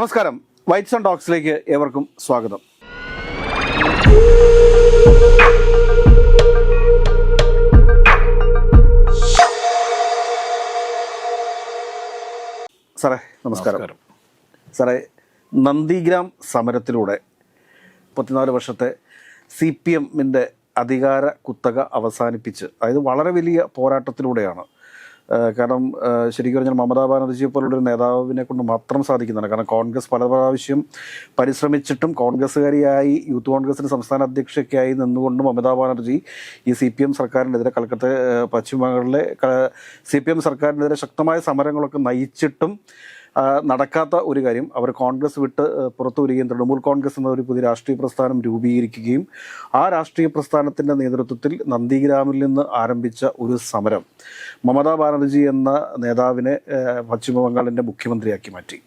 നമസ്കാരം. Whites and ടോക്സിലേക്ക് ഏവർക്കും സ്വാഗതം. സാറേ നമസ്കാരം. സാറേ നന്ദിഗ്രാം സമരത്തിലൂടെ മുപ്പത്തിനാല് വർഷത്തെ സി പി എമ്മിന്റെ അധികാര കുത്തക അവസാനിപ്പിച്ച് അതായത് വളരെ വലിയ പോരാട്ടത്തിലൂടെയാണ് കാരണം ശരിക്കും പറഞ്ഞാൽ മമതാ ബാനർജിയെ പോലുള്ള ഒരു നേതാവിനെ കൊണ്ട് മാത്രം സാധിക്കുന്നതാണ് കാരണം കോൺഗ്രസ് പല പ്രാവശ്യം പരിശ്രമിച്ചിട്ടും കോൺഗ്രസ്സുകാരിയായി യൂത്ത് കോൺഗ്രസിന്റെ സംസ്ഥാന അധ്യക്ഷയ്ക്കായി നിന്നുകൊണ്ട് മമതാ ബാനർജി ഈ സി പി എം സർക്കാരിനെതിരെ കൽക്കത്ത പശ്ചിമ ബംഗാളിലെ സി പി എം സർക്കാരിനെതിരെ ശക്തമായ സമരങ്ങളൊക്കെ നയിച്ചിട്ടും നടക്കാത്ത ഒരു കാര്യം അവർ കോൺഗ്രസ് വിട്ട് പുറത്തു വരികയും തൃണമൂൽ കോൺഗ്രസ് എന്ന ഒരു പുതിയ രാഷ്ട്രീയ പ്രസ്ഥാനം രൂപീകരിക്കുകയും ആ രാഷ്ട്രീയ പ്രസ്ഥാനത്തിന്റെ നേതൃത്വത്തിൽ നന്ദിഗ്രാമിൽ നിന്ന് ആരംഭിച്ച ഒരു സമരം മമതാ ബാനർജി എന്ന നേതാവിനെ പശ്ചിമബംഗാളിന്റെ പശ്ചിമ ബംഗാളിന്റെ മുഖ്യമന്ത്രിയാക്കി മാറ്റി.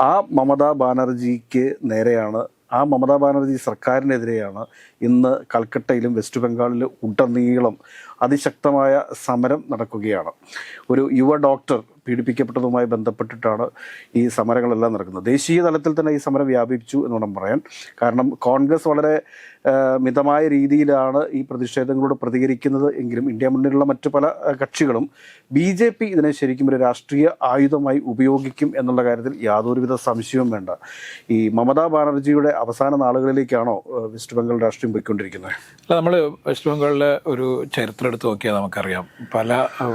ആ മമതാ ബാനർജിക്ക് നേരെയാണ് ആ മമതാ ബാനർജി സർക്കാരിനെതിരെയാണ് ഇന്ന് കൽക്കട്ടയിലും വെസ്റ്റ് ബംഗാളിലും ഉടനീളം അതിശക്തമായ സമരം നടക്കുകയാണ്. ഒരു യുവ ഡോക്ടർ പീഡിപ്പിക്കപ്പെട്ടതുമായി ബന്ധപ്പെട്ടിട്ടാണ് ഈ സമരങ്ങളെല്ലാം നടക്കുന്നത്. ദേശീയ തലത്തിൽ തന്നെ ഈ സമരം വ്യാപിച്ചു എന്ന് വേണം പറയാൻ. കാരണം കോൺഗ്രസ് വളരെ മിതമായ രീതിയിലാണ് ഈ പ്രതിഷേധങ്ങളോട് പ്രതികരിക്കുന്നത് എങ്കിലും ഇന്ത്യ മുന്നിലുള്ള മറ്റു പല കക്ഷികളും ബി ജെ പി ഇതിനെ ശരിക്കും ഒരു രാഷ്ട്രീയ ആയുധമായി ഉപയോഗിക്കും എന്നുള്ള കാര്യത്തിൽ യാതൊരുവിധ സംശയവും വേണ്ട. ഈ മമതാ ബാനർജിയുടെ അവസാന നാളുകളിലേക്കാണോ വെസ്റ്റ് ബംഗാൾ രാഷ്ട്രീയം പോയിക്കൊണ്ടിരിക്കുന്നത്? നമ്മൾ വെസ്റ്റ് ബംഗാളിലെ ഒരു ചരിത്രം എടുത്ത് നോക്കിയാൽ നമുക്കറിയാം. പല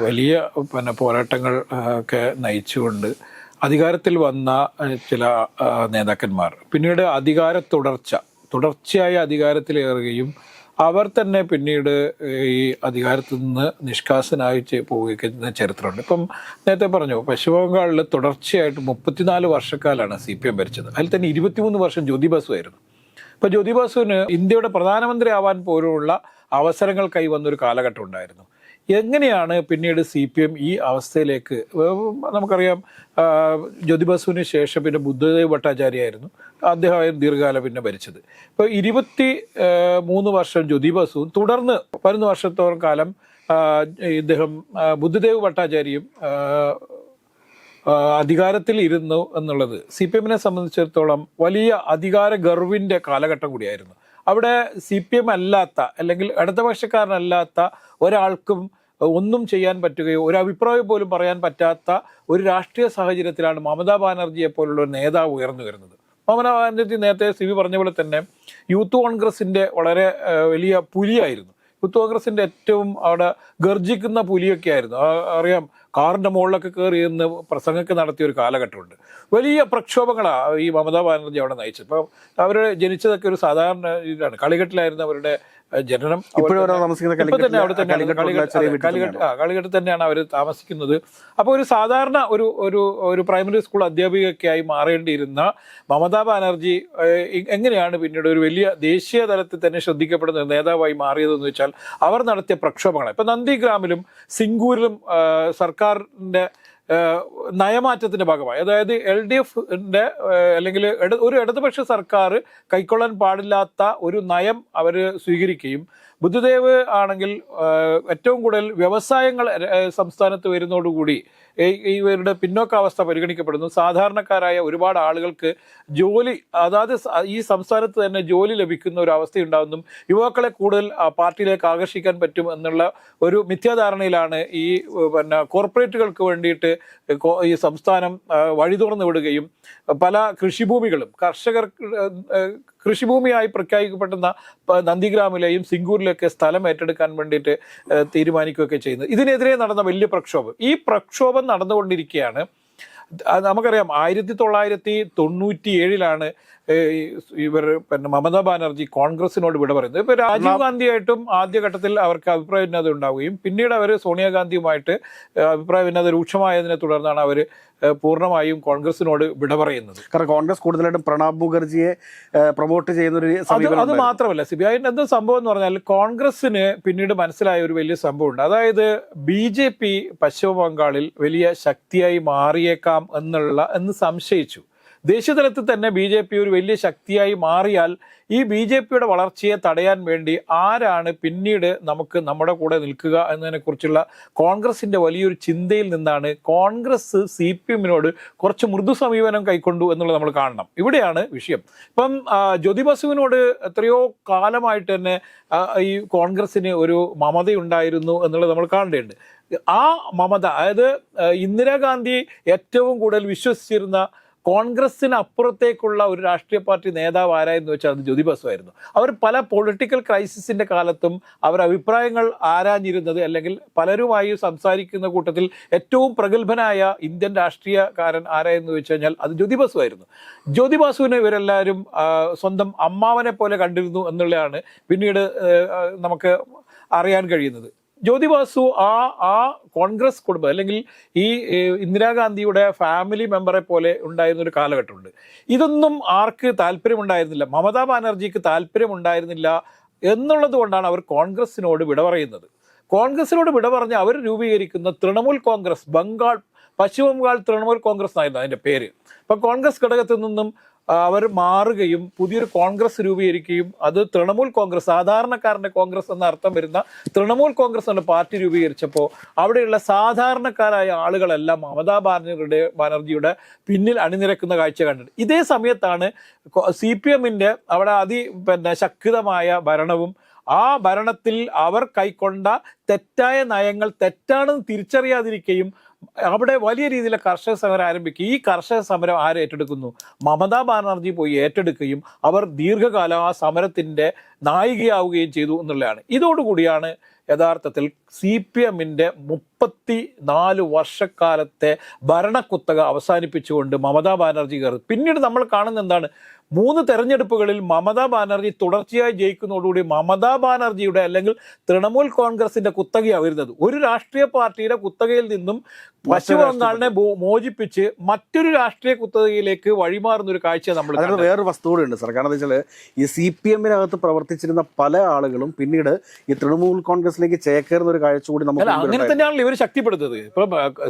വലിയ പിന്നെ പോരാട്ടങ്ങൾ ഒക്കെ നയിച്ചുകൊണ്ട് അധികാരത്തിൽ വന്ന ചില നേതാക്കന്മാർ. പിന്നീട് അധികാര തുടർച്ച. തുടർച്ചയായി അധികാരത്തിലേറുകയും അവർ തന്നെ പിന്നീട് ഈ അധികാരത്തിൽ നിന്ന് നിഷ്കാസനായി പോവുകയൊക്കെ ചരിത്രമുണ്ട്. ഇപ്പം നേരത്തെ പറഞ്ഞു പശ്ചിമ ബംഗാളിൽ തുടർച്ചയായിട്ട് മുപ്പത്തിനാല് വർഷക്കാലാണ് സി പി എം ഭരിച്ചത്. അതിൽ തന്നെ ഇരുപത്തിമൂന്ന് വർഷം ജ്യോതിബാസു ആയിരുന്നു അപ്പോൾ ജ്യോതിബാസുവിന് ഇന്ത്യയുടെ പ്രധാനമന്ത്രി ആവാൻ പോലുള്ള അവസരങ്ങൾ കൈവന്നൊരു കാലഘട്ടം ഉണ്ടായിരുന്നു. എങ്ങനെയാണ് പിന്നീട് സി പി എം ഈ അവസ്ഥയിലേക്ക് നമുക്കറിയാം ജ്യോതിബസുവിന് ശേഷം പിന്നെ ബുദ്ധദേവ് ഭട്ടാചാര്യായിരുന്നു അദ്ദേഹമായിരുന്നു ദീർഘകാലം പിന്നെ ഭരിച്ചത്. ഇപ്പോൾ ഇരുപത്തി മൂന്ന് വർഷം ജ്യോതിബസു തുടർന്ന് പതിനൊന്ന് വർഷത്തോളം കാലം ഇദ്ദേഹം ബുദ്ധദേവ് ഭട്ടാചാര്യയും അധികാരത്തിൽ ഇരുന്നു എന്നുള്ളത് സി പി എമ്മിനെ സംബന്ധിച്ചിടത്തോളം വലിയ അധികാര ഗർവിന്റെ കാലഘട്ടം കൂടിയായിരുന്നു. അവിടെ സി പി എം അല്ലാത്ത അല്ലെങ്കിൽ ഇടതുപക്ഷക്കാരനല്ലാത്ത ഒരാൾക്കും ഒന്നും ചെയ്യാൻ പറ്റുകയോ ഒരു അഭിപ്രായം പോലും പറയാൻ പറ്റാത്ത ഒരു രാഷ്ട്രീയ സാഹചര്യത്തിലാണ് മമതാ ബാനർജിയെ പോലുള്ള ഒരു നേതാവ് ഉയർന്നു വരുന്നത്. മമതാ ബാനർജി നേരത്തെ സി വി പറഞ്ഞ പോലെ തന്നെ യൂത്ത് കോൺഗ്രസിന്റെ വളരെ വലിയ പുലിയായിരുന്നു. യൂത്ത് കോൺഗ്രസിന്റെ ഏറ്റവും അവിടെ ഗർജിക്കുന്ന പുലിയൊക്കെ ആയിരുന്നു അറിയാം കാറിന്റെ മുകളിലൊക്കെ കയറി നിന്ന് പ്രസംഗമൊക്കെ നടത്തിയ ഒരു കാലഘട്ടമുണ്ട്. വലിയ പ്രക്ഷോഭങ്ങളാണ് ഈ മമതാ ബാനർജി അവിടെ നയിച്ചത്. ഇപ്പം അവർ ജനിച്ചതൊക്കെ ഒരു സാധാരണ ഇതിലാണ് കളികെട്ടിലായിരുന്നു അവരുടെ ജനനം. തന്നെ- അവിടെ തന്നെ കളികെട്ട് കളികെട്ട് ആ കളികെട്ട് തന്നെയാണ് അവർ താമസിക്കുന്നത്. അപ്പോൾ ഒരു സാധാരണ ഒരു ഒരു ഒരു പ്രൈമറി സ്കൂൾ അധ്യാപികയൊക്കെയായി മാറേണ്ടിയിരുന്ന മമതാ ബാനർജി എങ്ങനെയാണ് പിന്നീട് ഒരു വലിയ ദേശീയ തലത്തിൽ തന്നെ ശ്രദ്ധിക്കപ്പെടുന്ന നേതാവായി മാറിയതെന്ന് വെച്ചാൽ അവർ നടത്തിയ പ്രക്ഷോഭങ്ങൾ ഇപ്പം നന്ദിഗ്രാമിലും സിംഗൂരിലും ഏഹ്, സർക്കാരിന്റെ നയമാറ്റത്തിന്റെ ഭാഗമായി. അതായത് എൽ ഡി എഫിന്റെ അല്ലെങ്കിൽ ഒരു ഇടതുപക്ഷ സർക്കാർ കൈക്കൊള്ളാൻ പാടില്ലാത്ത ഒരു നയം അവർ സ്വീകരിക്കുകയും ബുദ്ധദേവ് ആണെങ്കിൽ ഏറ്റവും കൂടുതൽ വ്യവസായങ്ങൾ സംസ്ഥാനത്ത് വരുന്നതോടുകൂടി ഇവരുടെ പിന്നോക്കാവസ്ഥ പരിഗണിക്കപ്പെടുന്നു. സാധാരണക്കാരായ ഒരുപാട് ആളുകൾക്ക് ജോലി അതാത് ഈ സംസ്ഥാനത്ത് തന്നെ ജോലി ലഭിക്കുന്ന ഒരു അവസ്ഥയുണ്ടാകുന്നു. യുവാക്കളെ കൂടുതൽ പാർട്ടിയിലേക്ക് ആകർഷിക്കാൻ പറ്റും എന്നുള്ള ഒരു മിഥ്യാധാരണയിലാണ് ഈ പിന്നെ കോർപ്പറേറ്റുകൾക്ക് വേണ്ടിയിട്ട് ഈ സംസ്ഥാനം വഴി തുറന്നു വിടുകയും പല കൃഷിഭൂമികളും കർഷകർ കൃഷിഭൂമിയായി പ്രഖ്യാപിക്കപ്പെടുന്ന നന്ദിഗ്രാമിലെയും സിംഗൂരിലെയൊക്കെ സ്ഥലം ഏറ്റെടുക്കാൻ വേണ്ടിയിട്ട് തീരുമാനിക്കുകയൊക്കെ ചെയ്യുന്നത് ഇതിനെതിരെ നടന്ന വലിയ പ്രക്ഷോഭം. ഈ പ്രക്ഷോഭം നടന്നുകൊണ്ടിരിക്കുകയാണ്. നമുക്കറിയാം ആയിരത്തി തൊള്ളായിരത്തി തൊണ്ണൂറ്റി ഏഴിലാണ് ഇവർ പിന്നെ മമതാ ബാനർജി കോൺഗ്രസിനോട് വിട പറയുന്നത് ഇപ്പൊ രാജീവ് ഗാന്ധിയായിട്ടും ആദ്യഘട്ടത്തിൽ അവർക്ക് അഭിപ്രായ ഭിന്നത ഉണ്ടാവുകയും പിന്നീട് അവർ സോണിയാഗാന്ധിയുമായിട്ട് അഭിപ്രായ ഭിന്നത രൂക്ഷമായതിനെ തുടർന്നാണ് അവർ പൂർണമായും കോൺഗ്രസിനോട് വിട പറയുന്നത്. കാരണം കോൺഗ്രസ് കൂടുതലായിട്ടും പ്രണാബ് മുഖർജിയെ പ്രൊമോട്ട് ചെയ്യുന്ന ഒരു അത് മാത്രമല്ല സിബി അതിന്റെ എന്താ സംഭവം എന്ന് പറഞ്ഞാൽ കോൺഗ്രസിന് പിന്നീട് മനസ്സിലായ ഒരു വലിയ സംഭവമുണ്ട്. അതായത് ബി ജെ പി പശ്ചിമ ബംഗാളിൽ വലിയ ശക്തിയായി മാറിയേക്കാം എന്നുള്ള എന്ന് സംശയിച്ചു. ദേശീയതലത്തിൽ തന്നെ ബി ജെ പി ഒരു വലിയ ശക്തിയായി മാറിയാൽ ഈ ബി ജെ പിയുടെ വളർച്ചയെ തടയാൻ വേണ്ടി ആരാണ് പിന്നീട് നമുക്ക് നമ്മുടെ കൂടെ നിൽക്കുക എന്നതിനെക്കുറിച്ചുള്ള കോൺഗ്രസിന്റെ വലിയൊരു ചിന്തയിൽ നിന്നാണ് കോൺഗ്രസ് സി പി എമ്മിനോട് കുറച്ച് മൃദു സമീപനം കൈക്കൊണ്ടു എന്നുള്ളത് നമ്മൾ കാണണം. ഇവിടെയാണ് വിഷയം. ഇപ്പം ജ്യോതി ബസുവിനോട് എത്രയോ കാലമായിട്ട് തന്നെ ഈ കോൺഗ്രസിന് ഒരു മമതയുണ്ടായിരുന്നു എന്നുള്ളത് നമ്മൾ കാണേണ്ടതുണ്ട്. ആ മമത അതായത് ഇന്ദിരാഗാന്ധി ഏറ്റവും കൂടുതൽ വിശ്വസിച്ചിരുന്ന കോൺഗ്രസിന് അപ്പുറത്തേക്കുള്ള ഒരു രാഷ്ട്രീയ പാർട്ടി നേതാവ് ആരായെന്ന് വെച്ചാൽ അത് ജ്യോതി ബസു ആയിരുന്നു അവർ പല പൊളിറ്റിക്കൽ ക്രൈസിസിന്റെ കാലത്തും അവർ അഭിപ്രായങ്ങൾ ആരാഞ്ഞിരുന്നത് അല്ലെങ്കിൽ പലരുമായി സംസാരിക്കുന്ന കൂട്ടത്തിൽ ഏറ്റവും പ്രഗത്ഭനായ ഇന്ത്യൻ രാഷ്ട്രീയക്കാരൻ ആരായെന്ന് വെച്ച് കഴിഞ്ഞാൽ അത് ജ്യോതി ബസു ആയിരുന്നു ജ്യോതി ബാസുവിനെ ഇവരെല്ലാവരും സ്വന്തം അമ്മാവനെ പോലെ കണ്ടിരുന്നു എന്നുള്ളതാണ് പിന്നീട് നമുക്ക് അറിയാൻ കഴിയുന്നത്. ജ്യോതി വാസു ആ ആ കോൺഗ്രസ് കുടുംബം അല്ലെങ്കിൽ ഈ ഇന്ദിരാഗാന്ധിയുടെ ഫാമിലി മെമ്പറെ പോലെ ഉണ്ടായിരുന്ന ഒരു കാലഘട്ടമുണ്ട്. ഇതൊന്നും ആർക്ക് താല്പര്യമുണ്ടായിരുന്നില്ല. മമതാ ബാനർജിക്ക് താല്പര്യമുണ്ടായിരുന്നില്ല എന്നുള്ളത് കൊണ്ടാണ് അവർ കോൺഗ്രസിനോട് വിട പറയുന്നത്. കോൺഗ്രസിനോട് വിട പറഞ്ഞ് അവർ രൂപീകരിക്കുന്ന തൃണമൂൽ കോൺഗ്രസ് ബംഗാൾ പശ്ചിമ ബംഗാൾ തൃണമൂൽ കോൺഗ്രസ് എന്നായിരുന്നു അതിന്റെ പേര്. അപ്പോൾ കോൺഗ്രസ് ഘടകത്തിൽ നിന്നും അവർ മാറുകയും പുതിയൊരു കോൺഗ്രസ് രൂപീകരിക്കുകയും അത് തൃണമൂൽ കോൺഗ്രസ് സാധാരണക്കാരന്റെ കോൺഗ്രസ് എന്ന അർത്ഥം വരുന്ന തൃണമൂൽ കോൺഗ്രസ് എന്ന പാർട്ടി രൂപീകരിച്ചപ്പോൾ അവിടെയുള്ള സാധാരണക്കാരായ ആളുകളെല്ലാം മമതാ ബാനർജിയുടെ ബാനർജിയുടെ പിന്നിൽ അണിനിരക്കുന്ന കാഴ്ച കണ്ടത് ഇതേ സമയത്താണ് സി പി എമ്മിന്റെ അവിടെ അതി പിന്നെ ശക്തമായ ഭരണവും ആ ഭരണത്തിൽ അവർ കൈക്കൊണ്ട തെറ്റായ നയങ്ങൾ തെറ്റാണെന്ന് തിരിച്ചറിയാതിരിക്കുകയും അവിടെ വലിയ രീതിയിലെ കർഷക സമരം ആരംഭിക്കുക ഈ കർഷക സമരം ആര് ഏറ്റെടുക്കുന്നു? മമതാ ബാനർജി പോയി ഏറ്റെടുക്കുകയും അവർ ദീർഘകാലം ആ സമരത്തിന്റെ നായികയാവുകയും ചെയ്തു എന്നുള്ളതാണ്. ഇതോടുകൂടിയാണ് യഥാർത്ഥത്തിൽ സി പി എമ്മിന്റെ മുപ്പത്തി നാല് വർഷക്കാലത്തെ ഭരണക്കുത്തക അവസാനിപ്പിച്ചുകൊണ്ട് മമതാ ബാനർജി കയറി പിന്നീട് നമ്മൾ കാണുന്ന എന്താണ്? മൂന്ന് തെരഞ്ഞെടുപ്പുകളിൽ മമതാ ബാനർജി തുടർച്ചയായി ജയിക്കുന്നതോടുകൂടി മമതാ ബാനർജിയുടെ അല്ലെങ്കിൽ തൃണമൂൽ കോൺഗ്രസിന്റെ കുത്തകയാണ് വരുന്നത് ഒരു രാഷ്ട്രീയ പാർട്ടിയുടെ കുത്തകയിൽ നിന്നും പശ്ചിമ ബംഗാളിനെ മോചിപ്പിച്ച് മറ്റൊരു രാഷ്ട്രീയ കുത്തകയിലേക്ക് വഴിമാറുന്ന ഒരു കാഴ്ച നമ്മൾ അതിനകത്ത് വേറൊരു വസ്തു കൂടെ ഉണ്ട് സാർ. കാരണം എന്താ വെച്ചാൽ ഈ സി പി എമ്മിനകത്ത് പ്രവർത്തിച്ചിരുന്ന പല ആളുകളും പിന്നീട് ഈ തൃണമൂൽ കോൺഗ്രസിലേക്ക് ചേക്കേറുന്ന ഒരു കാഴ്ച കൂടി നമുക്ക് അങ്ങനെ തന്നെയാണല്ലോ ഇവർ ശക്തിപ്പെടുത്തത്. ഇപ്പൊ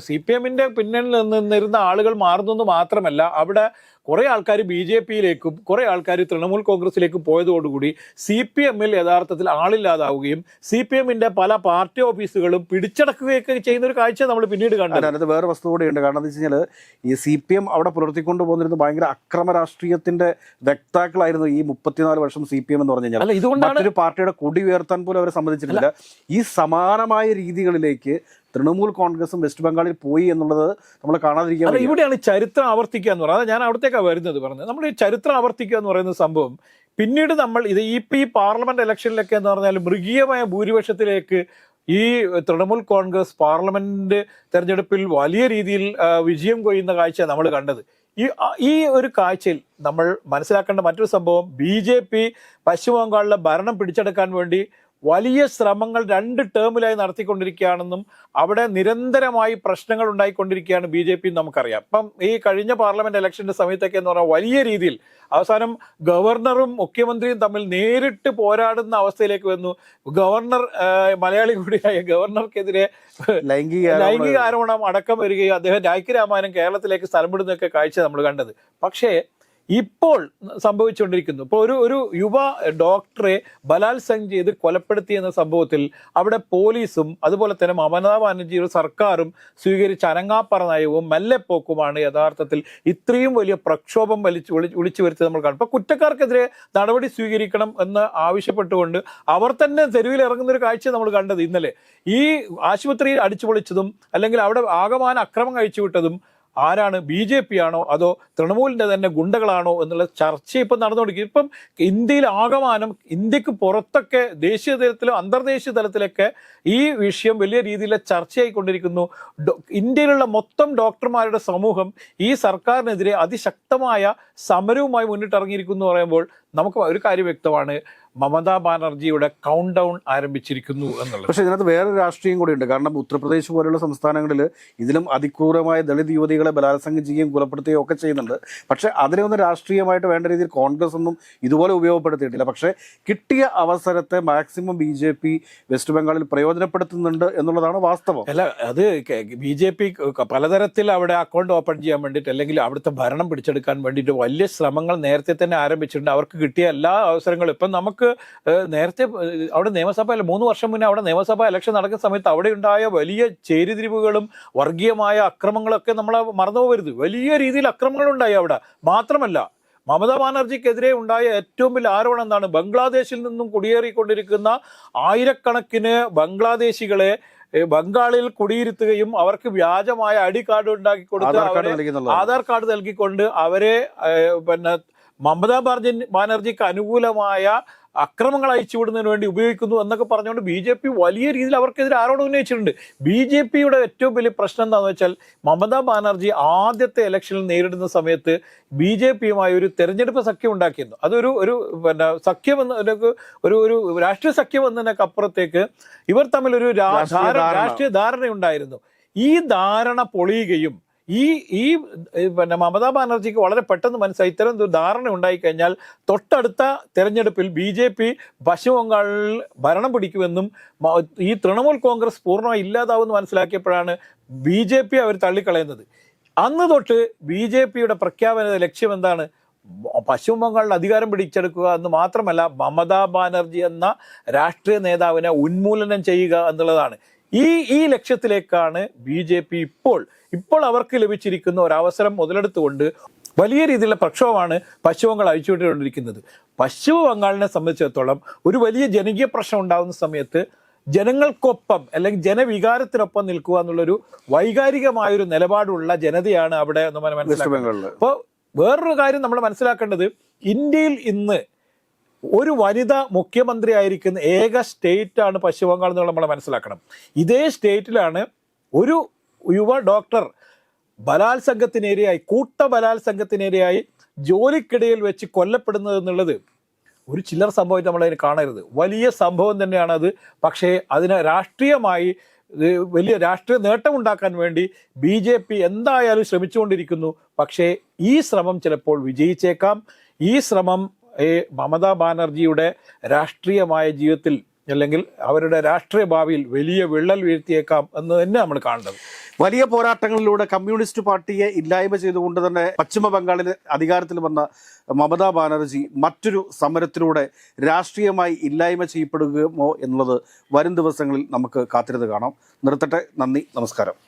സി പി എമ്മിന്റെ പിന്നിൽ നിന്നിരുന്ന ആളുകൾ മാറുന്നു മാത്രമല്ല അവിടെ കുറെ ആൾക്കാർ ബി ജെ പിയിലേക്കും കുറെ ആൾക്കാർ തൃണമൂൽ കോൺഗ്രസിലേക്കും പോയതോടുകൂടി സി പി എമ്മിൽ യഥാർത്ഥത്തിൽ ആളില്ലാതാവുകയും സി പി എമ്മിന്റെ പല പാർട്ടി ഓഫീസുകളും പിടിച്ചടക്കുകയൊക്കെ ചെയ്യുന്ന ഒരു കാഴ്ച നമ്മൾ പിന്നീട് കണ്ടത് അതിനകത്ത് വേറെ വസ്തു കൂടിയുണ്ട്. കാരണം എന്താ വെച്ചാൽ ഈ സി പി എം അവിടെ പുലർത്തിക്കൊണ്ട് പോകുന്നിരുന്ന ഭയങ്കര അക്രമ രാഷ്ട്രീയത്തിന്റെ വ്യക്താക്കളായിരുന്നു ഈ മുപ്പത്തിനാല് വർഷം സി പി എം എന്ന് പറഞ്ഞു കഴിഞ്ഞാൽ ഇതുകൊണ്ടാണ് ഒരു പാർട്ടിയുടെ കൊടി ഉയർത്താൻ പോലും അവരെ സംബന്ധിച്ചിട്ടില്ല ഈ സമാനമായ രീതികളിലേക്ക് തൃണമൂൽ കോൺഗ്രസും വെസ്റ്റ് ബംഗാളിൽ പോയി എന്നുള്ളത് നമ്മൾ കാണാതിരിക്കുക ഇവിടെയാണ് ചരിത്രം ആവർത്തിക്കുക എന്ന് പറയുന്നത്. ഞാൻ അവിടത്തേക്കാണ് വരുന്നത് പറഞ്ഞത്. നമ്മൾ ഈ ചരിത്രം ആവർത്തിക്കുക എന്ന് പറയുന്ന സംഭവം പിന്നീട് നമ്മൾ ഇത് ഈ പി ഈ പാർലമെന്റ് ഇലക്ഷനിലൊക്കെ എന്ന് പറഞ്ഞാൽ മൃഗീയമായ ഭൂരിപക്ഷത്തിലേക്ക് ഈ തൃണമൂൽ കോൺഗ്രസ് പാർലമെന്റ് തെരഞ്ഞെടുപ്പിൽ വലിയ രീതിയിൽ വിജയം കൊയ്യുന്ന കാഴ്ച നമ്മൾ കണ്ടത്. ഈ ഈ ഒരു കാഴ്ചയിൽ നമ്മൾ മനസ്സിലാക്കേണ്ട മറ്റൊരു സംഭവം ബി ജെ പി പശ്ചിമ ബംഗാളിലെ ഭരണം പിടിച്ചെടുക്കാൻ വേണ്ടി വലിയ ശ്രമങ്ങൾ രണ്ട് ടേമിലായി നടത്തിക്കൊണ്ടിരിക്കുകയാണെന്നും അവിടെ നിരന്തരമായി പ്രശ്നങ്ങൾ ഉണ്ടായിക്കൊണ്ടിരിക്കുകയാണ് ബി ജെ പി നമുക്കറിയാം. ഇപ്പം ഈ കഴിഞ്ഞ പാർലമെന്റ് ഇലക്ഷന്റെ സമയത്തൊക്കെ എന്ന് പറഞ്ഞാൽ വലിയ രീതിയിൽ അവസാനം ഗവർണറും മുഖ്യമന്ത്രിയും തമ്മിൽ നേരിട്ട് പോരാടുന്ന അവസ്ഥയിലേക്ക് വന്നു. ഗവർണർ മലയാളി കൂടിയായ ഗവർണർക്കെതിരെ ലൈംഗിക ലൈംഗിക ആരോപണം അടക്കം വരികയും അദ്ദേഹം രാജ്യരാമായനം കേരളത്തിലേക്ക് സ്ഥലം വിടുന്നൊക്കെ കാഴ്ച നമ്മൾ കണ്ടത്. പക്ഷേ ഇപ്പോൾ സംഭവിച്ചുകൊണ്ടിരിക്കുന്നു. ഇപ്പോൾ ഒരു ഒരു യുവ ഡോക്ടറെ ബലാത്സംഗം ചെയ്ത് കൊലപ്പെടുത്തി എന്ന സംഭവത്തിൽ അവിടെ പോലീസും അതുപോലെ തന്നെ മമതാ ബാനർജിയുടെ സർക്കാരും സ്വീകരിച്ച അനങ്ങാപ്പറ നയവും മെല്ലെപ്പോക്കുമാണ് യഥാർത്ഥത്തിൽ ഇത്രയും വലിയ പ്രക്ഷോഭം വലിച്ചു വിളി- വിളിച്ചു വരുത്തി നമ്മൾ കാണും. ഇപ്പോൾ കുറ്റക്കാർക്കെതിരെ നടപടി സ്വീകരിക്കണം എന്ന് ആവശ്യപ്പെട്ടുകൊണ്ട് അവർ തന്നെ തെരുവിൽ ഇറങ്ങുന്ന ഒരു കാഴ്ച നമ്മൾ കണ്ടത് ഇന്നലെ. ഈ ആശുപത്രിയിൽ അടിച്ചു പൊളിച്ചതും അല്ലെങ്കിൽ അവിടെ ആകമാന അക്രമം കഴിച്ചു വിട്ടതും ആരാണ് ബി ജെ പി ആണോ അതോ തൃണമൂലിന്റെ തന്നെ ഗുണ്ടകളാണോ എന്നുള്ള ചർച്ച ഇപ്പം നടന്നുകൊണ്ടിരിക്കും. ഇപ്പം ഇന്ത്യയിൽ ആകമാനം ഇന്ത്യയ്ക്ക് പുറത്തൊക്കെ ദേശീയ തലത്തിലും അന്തർദേശീയ തലത്തിലൊക്കെ ഈ വിഷയം വലിയ രീതിയിൽ ചർച്ചയായിക്കൊണ്ടിരിക്കുന്നു. ഇന്ത്യയിലുള്ള മൊത്തം ഡോക്ടർമാരുടെ സമൂഹം ഈ സർക്കാരിനെതിരെ അതിശക്തമായ സമരവുമായി മുന്നിട്ടിറങ്ങിയിരിക്കുന്നു പറയുമ്പോൾ നമുക്ക് ഒരു കാര്യം വ്യക്തമാണ്. മമതാ ബാനർജിയുടെ കൗണ്ട് ഡൗൺ ആരംഭിച്ചിരിക്കുന്നു എന്നുള്ളത്. പക്ഷേ ഇതിനകത്ത് വേറെ രാഷ്ട്രീയം കൂടിയുണ്ട്. കാരണം ഉത്തർപ്രദേശ് പോലെയുള്ള സംസ്ഥാനങ്ങളിൽ ഇതിലും അതിക്രൂരമായ ദളിത് യുവതികളെ ബലാത്സംഗം ചെയ്യുകയും കൊലപ്പെടുത്തുകയും ഒക്കെ ചെയ്യുന്നുണ്ട്. പക്ഷേ അതിനെ ഒന്നും രാഷ്ട്രീയമായിട്ട് വേണ്ട രീതിയിൽ കോൺഗ്രസ് ഒന്നും ഇതുപോലെ ഉപയോഗപ്പെടുത്തിയിട്ടില്ല. പക്ഷേ കിട്ടിയ അവസരത്തെ maximum B J P west ബംഗാളിൽ പ്രയോജനപ്പെടുത്തുന്നുണ്ട് എന്നുള്ളതാണ് വാസ്തവം. അല്ല അത് ബി ജെ പി പലതരത്തിൽ അവിടെ അക്കൗണ്ട് ഓപ്പൺ ചെയ്യാൻ വേണ്ടിയിട്ട് അല്ലെങ്കിൽ അവിടുത്തെ ഭരണം പിടിച്ചെടുക്കാൻ വേണ്ടിയിട്ട് വലിയ ശ്രമങ്ങൾ നേരത്തെ തന്നെ ആരംഭിച്ചിട്ടുണ്ട്. അവർക്ക് കിട്ടിയ എല്ലാ അവസരങ്ങളും ഇപ്പം നമുക്ക് നേരത്തെ അവിടെ നിയമസഭ അല്ല മൂന്ന് വർഷം മുന്നേ അവിടെ നിയമസഭ ഇലക്ഷൻ നടക്കുന്ന സമയത്ത് അവിടെ ഉണ്ടായ വലിയ ചേരിതിരിവുകളും വർഗീയമായ അക്രമങ്ങളൊക്കെ നമ്മൾ മറന്നു പോകരുത്. വലിയ രീതിയിൽ അക്രമങ്ങളുണ്ടായി അവിടെ. മാത്രമല്ല മമതാ ബാനർജിക്കെതിരെ ഉണ്ടായ ഏറ്റവും വലിയ ആരോപണം എന്താണ്? ബംഗ്ലാദേശിൽ നിന്നും കുടിയേറിക്കൊണ്ടിരിക്കുന്ന ആയിരക്കണക്കിന് ബംഗ്ലാദേശികളെ ബംഗാളിൽ കുടിയിരുത്തുകയും അവർക്ക് വ്യാജമായ ഐ ഡി കാർഡ് ഉണ്ടാക്കി കൊടുത്ത് അവരെ ആധാർ കാർഡ് നൽകിക്കൊണ്ട് അവരെ പിന്നെ മമതാ ബാർജി ബാനർജിക്ക് അനുകൂലമായ അക്രമങ്ങൾ അയച്ചുവിടുന്നതിന് വേണ്ടി ഉപയോഗിക്കുന്നു എന്നൊക്കെ പറഞ്ഞുകൊണ്ട് ബി ജെ പി വലിയ രീതിയിൽ അവർക്കെതിരെ ആരോടും ഉന്നയിച്ചിട്ടുണ്ട്. ബി ജെ പിയുടെ ഏറ്റവും വലിയ പ്രശ്നം എന്താണെന്ന് വെച്ചാൽ മമതാ ബാനർജി ആദ്യത്തെ ഇലക്ഷനിൽ നേരിടുന്ന സമയത്ത് ബി ജെ പിയുമായി ഒരു തെരഞ്ഞെടുപ്പ് സഖ്യം ഉണ്ടാക്കിയിരുന്നു. അതൊരു ഒരു പിന്നെ സഖ്യം എന്ന ഒരു ഒരു രാഷ്ട്രീയ സഖ്യം എന്നതിനൊക്കെ അപ്പുറത്തേക്ക് ഇവർ തമ്മിൽ ഒരു രാഷ്ട്രീയ ധാര- ധാരണ. രാഷ്ട്രീയ ധാരണയുണ്ടായിരുന്നു. ഈ ധാരണ പൊളിയുകയും ഈ ഈ പിന്നെ മമതാ ബാനർജിക്ക് വളരെ പെട്ടെന്ന് മനസ്സിലായി. ഇത്തരം ധാരണ ഉണ്ടായിക്കഴിഞ്ഞാൽ തൊട്ടടുത്ത തെരഞ്ഞെടുപ്പിൽ ബി ജെ പി പശ്ചിമ ബംഗാളിൽ ഭരണം പിടിക്കുമെന്നും ഈ തൃണമൂൽ കോൺഗ്രസ് പൂർണമായി ഇല്ലാതാവുമെന്ന് മനസ്സിലാക്കിയപ്പോഴാണ് ബി ജെ പി അവർ തള്ളിക്കളയുന്നത്. അന്ന് തൊട്ട് ബി ജെ പിയുടെ പ്രഖ്യാപന ലക്ഷ്യം എന്താണ്? പശ്ചിമ ബംഗാളിൽ അധികാരം പിടിച്ചെടുക്കുക എന്ന് മാത്രമല്ല മമതാ ബാനർജി എന്ന രാഷ്ട്രീയ നേതാവിനെ ഉന്മൂലനം ചെയ്യുക എന്നുള്ളതാണ്. ഈ ഈ ലക്ഷ്യത്തിലേക്കാണ് ബി ജെ പി ഇപ്പോൾ ഇപ്പോൾ അവർക്ക് ലഭിച്ചിരിക്കുന്ന ഒരവസരം മുതലെടുത്തുകൊണ്ട് വലിയ രീതിയിലുള്ള പ്രക്ഷോഭമാണ് പശ്ചിമ ബംഗാൾ അഴിച്ചുവിട്ടുകൊണ്ടിരിക്കുന്നത്. പശ്ചിമ ബംഗാളിനെ സംബന്ധിച്ചിടത്തോളം ഒരു വലിയ ജനകീയ പ്രശ്നം ഉണ്ടാകുന്ന സമയത്ത് ജനങ്ങൾക്കൊപ്പം അല്ലെങ്കിൽ ജനവികാരത്തിനൊപ്പം നിൽക്കുക എന്നുള്ളൊരു വൈകാരികമായൊരു നിലപാടുള്ള ജനതയാണ് അവിടെ നമ്മൾ മനസ്സിലാക്കുന്നത്. അപ്പോൾ വേറൊരു കാര്യം നമ്മൾ മനസ്സിലാക്കേണ്ടത് ഇന്ത്യയിൽ ഇന്ന് ഒരു വനിത മുഖ്യമന്ത്രി ആയിരിക്കുന്ന ഏക സ്റ്റേറ്റ് ആണ് പശ്ചിമ ബംഗാൾ എന്നുള്ള നമ്മൾ മനസ്സിലാക്കണം. ഇതേ സ്റ്റേറ്റിലാണ് ഒരു യുവ ഡോക്ടർ ബലാത്സംഗത്തിനിരയായി കൂട്ട ബലാത്സംഗത്തിനിരയായി ജോലിക്കിടയിൽ വെച്ച് കൊല്ലപ്പെടുന്നത് എന്നുള്ളത് ഒരു ചില്ലർ സംഭവമായിട്ട് നമ്മളതിന് കാണരുത്. വലിയ സംഭവം തന്നെയാണ് അത് പക്ഷേ അതിന് രാഷ്ട്രീയമായി വലിയ രാഷ്ട്രീയ നേട്ടമുണ്ടാക്കാൻ വേണ്ടി ബി ജെ പി എന്തായാലും ശ്രമിച്ചുകൊണ്ടിരിക്കുന്നു. പക്ഷേ ഈ ശ്രമം ചിലപ്പോൾ വിജയിച്ചേക്കാം. ഈ ശ്രമം ഏ, മമതാ ബാനർജിയുടെ രാഷ്ട്രീയമായ ജീവിതത്തിൽ അല്ലെങ്കിൽ അവരുടെ രാഷ്ട്രീയ ഭാവിയിൽ വലിയ വിള്ളൽ വീഴ്ത്തിയേക്കാം എന്ന് തന്നെ നമ്മൾ കാണേണ്ടത് വലിയ പോരാട്ടങ്ങളിലൂടെ കമ്മ്യൂണിസ്റ്റ് പാർട്ടിയെ ഇല്ലായ്മ ചെയ്തുകൊണ്ട് തന്നെ പശ്ചിമ ബംഗാളിൽ അധികാരത്തിൽ വന്ന മമതാ ബാനർജി മറ്റൊരു സമരത്തിലൂടെ രാഷ്ട്രീയമായി ഇല്ലായ്മ ചെയ്യപ്പെടുകയോ എന്നുള്ളത് വരും ദിവസങ്ങളിൽ നമുക്ക് കാത്തിരുന്ന് കാണാം. നിർത്തട്ടെ. നന്ദി. നമസ്കാരം.